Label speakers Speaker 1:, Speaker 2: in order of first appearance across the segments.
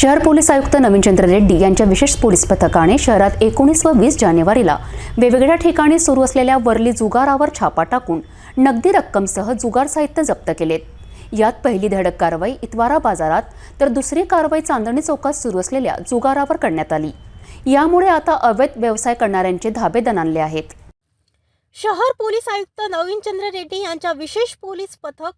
Speaker 1: शहर पोलीस आयुक्त नवीनचंद्र रेड्डी यांच्या विशेष पोलीस पथकाने शहरात एकोणीस व वीस जानेवारीला वेगवेगळ्या ठिकाणी सुरू असलेल्या वरली जुगारावर छापा टाकून नगदी रक्कमसह जुगार साहित्य जप्त केलेत. यात पहिली धडक कारवाई इतवारा बाजारात तर दुसरी कारवाई चांदणी चौकात सुरू असलेल्या जुगारावर करण्यात आली. यामुळे आता अवैध व्यवसाय करणाऱ्यांचे धाबे दणाणले आहेत.
Speaker 2: शहर पोलीस आयुक्त नवीनचंद्र रेड्डी यांच्या विशेष पोलीस पथक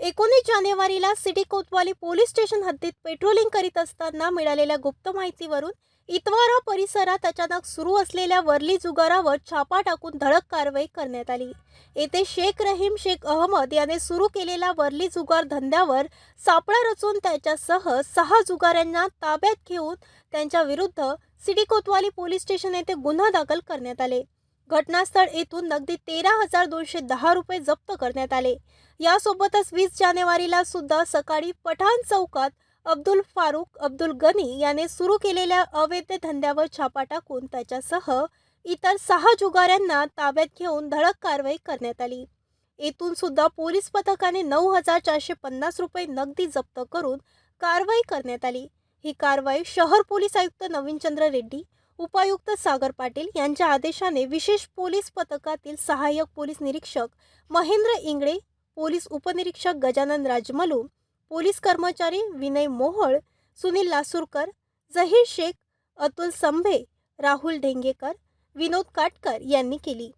Speaker 2: एकोणीस जानेवारीला सिटी कोतवाली पोलीस स्टेशन हद्दीत पेट्रोलिंग करीत असताना मिळालेल्या गुप्त माहितीवरून इतवारा परिसरात अचानक सुरू असलेल्या वरली जुगारावर छापा टाकून धडक कारवाई करण्यात आली. येथे शेख रहीम शेख अहमद याने सुरू केलेल्या वरली जुगार धंद्यावर सापळा रचून त्याच्यासह सहा जुगाऱ्यांना ताब्यात घेऊन त्यांच्या विरुद्ध सिटी कोतवाली पोलीस स्टेशन येथे गुन्हा दाखल करण्यात आले. घटनास्थळ येथून नगदी तेरा हजार दोनशे दहा रुपये जप्त करण्यात आले. यासोबतच वीस जानेवारीला सुद्धा सकाळी पठाण चौकात अब्दुल फारुक अब्दुल गनी याने सुरू केलेल्या अवैध धंद्यावर छापा टाकून त्याच्यासह इतर सहा जुगाऱ्यांना ताब्यात घेऊन धडक कारवाई करण्यात आली. येथून सुद्धा पोलीस पथकाने नऊ हजार चारशे पन्नास रुपये नगदी जप्त करून कारवाई करण्यात आली. ही कारवाई शहर पोलीस आयुक्त नवीनचंद्र रेड्डी उपायुक्त सागर पाटील यांच्या आदेशाने विशेष पोलीस पथकातील सहाय्यक पोलीस निरीक्षक महेंद्र इंगळे पोलीस उपनिरीक्षक गजानन राजमलू पोलीस कर्मचारी विनय मोहोळ सुनील लासूरकर जहीर शेख अतुल संभे राहुल ढेंगेकर विनोद काटकर यांनी केली.